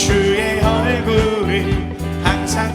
주의 얼굴이 항상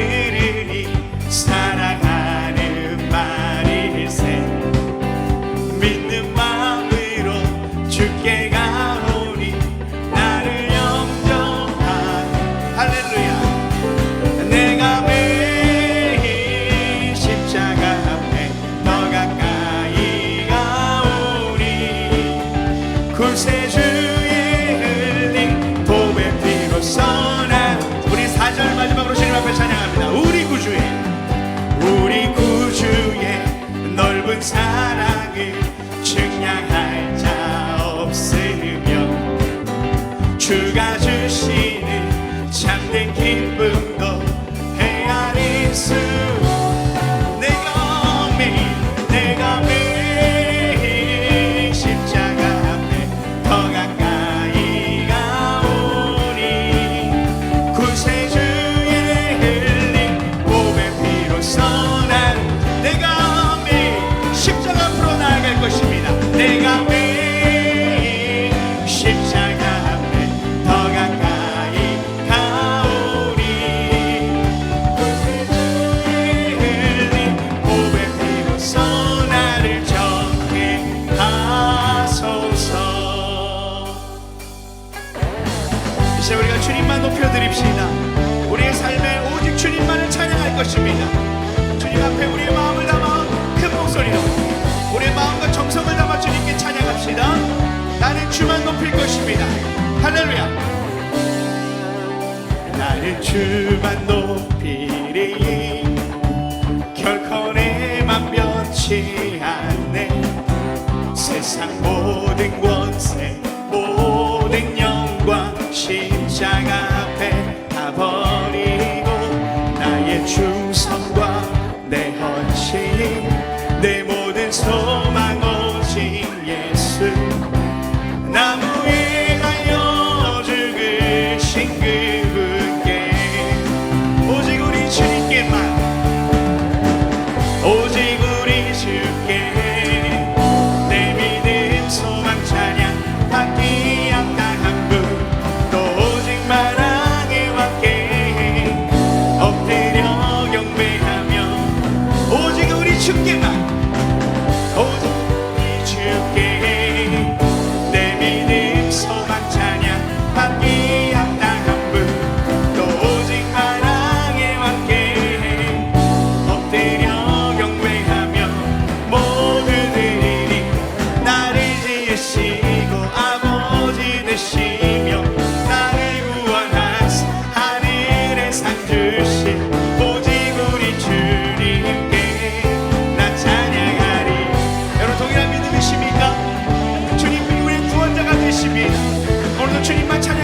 주십니다. 주님 앞에 우리의 마음을 담아 큰 목소리로 우리의 마음과 정성을 담아 주님께 찬양합시다. 나는 주만 높일 것입니다. 할렐루야. 나는 주만 높이리 결코 내맘 변치 않네 세상 모든 것 오늘 주님만 찬양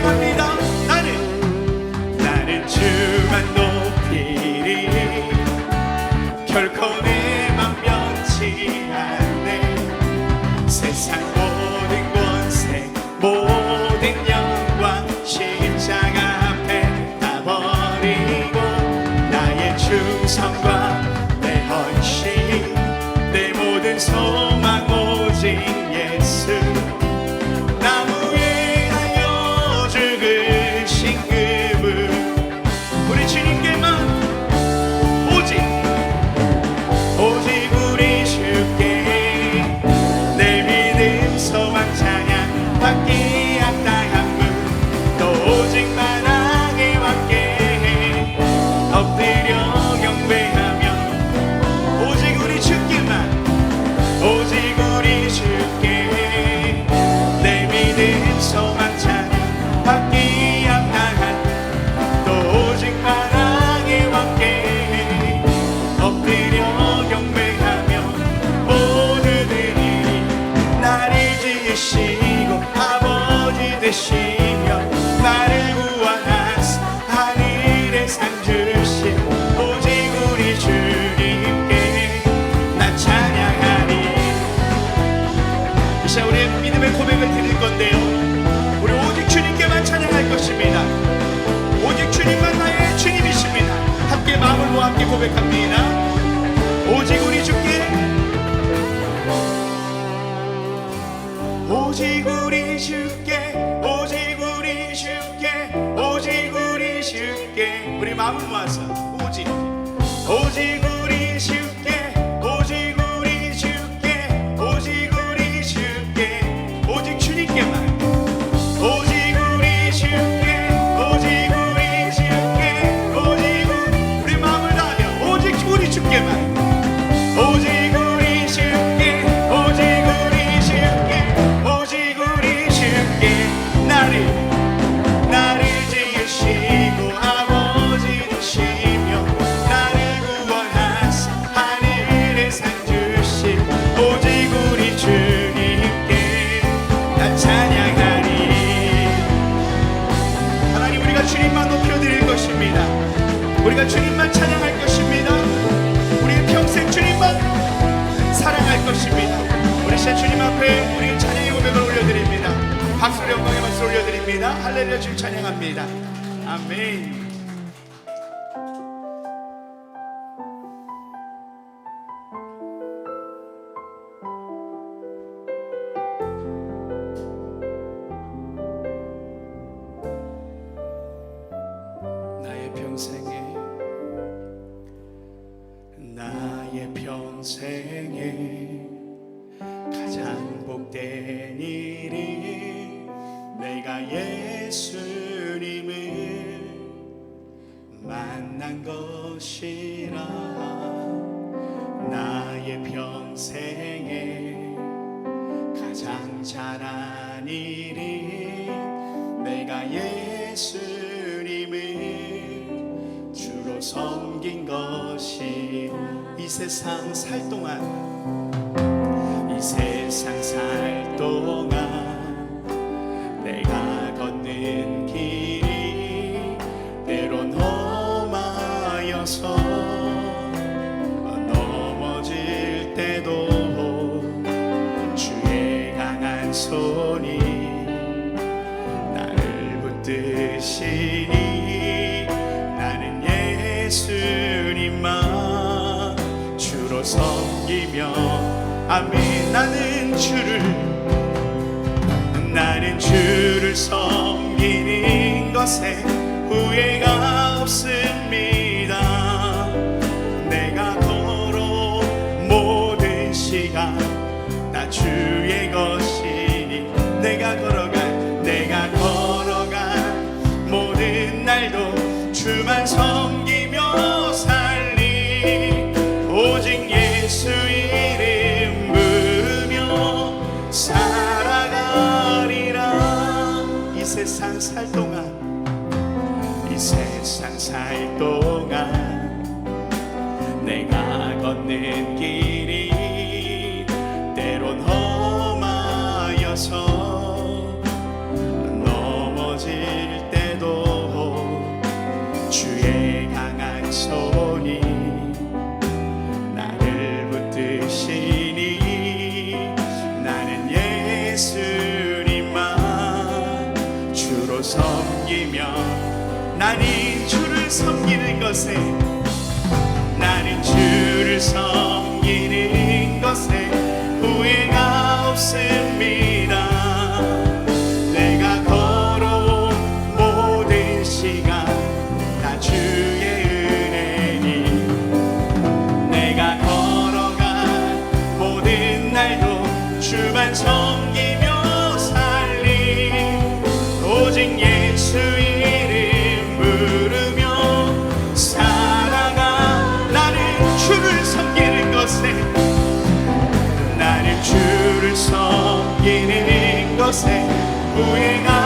고백합니다. 오직 우리 주께 앞에 우리 찬양의 고백을 올려드립니다. 박수 영광의 박수 올려드립니다. 할렐루야 주 찬양합니다. 아멘. 나의 평생에 복된 일이 내가 예수님을 만난 것이라 나의 평생에 가장 잘한 일이 내가 예수님을 주로 섬긴 것이 이 세상 살 동안 주를 나는 주를 섬기는 것에 후회가 없습니다. 내가 도로 모든 시간 나 주의 세상 살 동안 이 세상 살 동안 내가 걷는 길 섬기며 나는 주를 섬기는 것에 나는 주를 섬 주를 섬기는 것에 주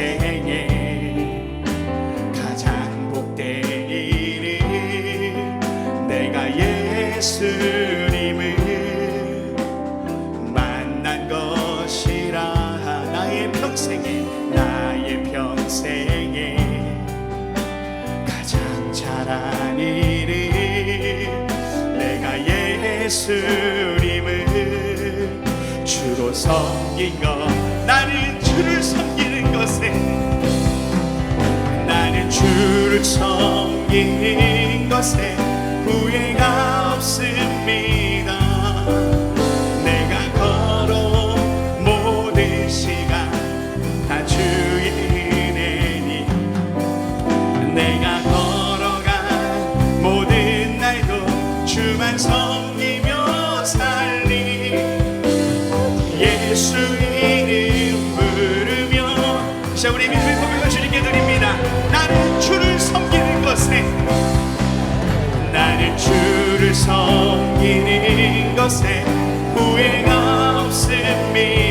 생에 가장 복된 일이 내가 예수님을 만난 것이라 나의 평생에 나의 평생에 가장 잘한 일이 내가 예수님을 주로 섬긴 것. 나는 주를 섬 주를 섬기는 것에 후회가 없습니다. 내가 걸어온 모든 시간 다 주의 은혜니 내가 걸어간 모든 날도 주만 섬기며 살리. 예수 이름 부르며 자 우리 믿음의 고백을 주를 섬기는 것에 후회가 없습니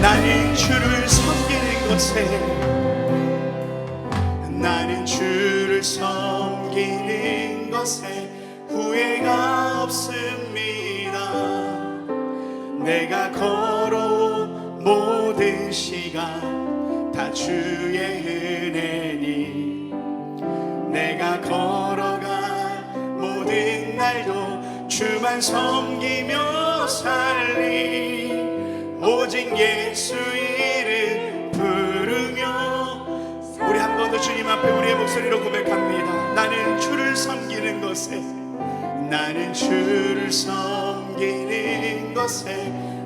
나는 주를 섬기는 것에 나는 주를 섬기는 것에 후회가 없습니다. 내가 걸어온 모든 시간 다 주의 은혜니. 내가 걸어간 모든 날도 주만 섬기며 살리. 오직 예수 이름 부르며 우리 한 번 더 주님 앞에 우리의 목소리로 고백합니다. 나는 주를 섬기는 것에 나는 주를 섬기는 것에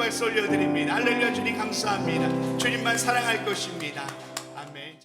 박수 올려드립니다. 할렐루야 주님 감사합니다. 주님만 사랑할 것입니다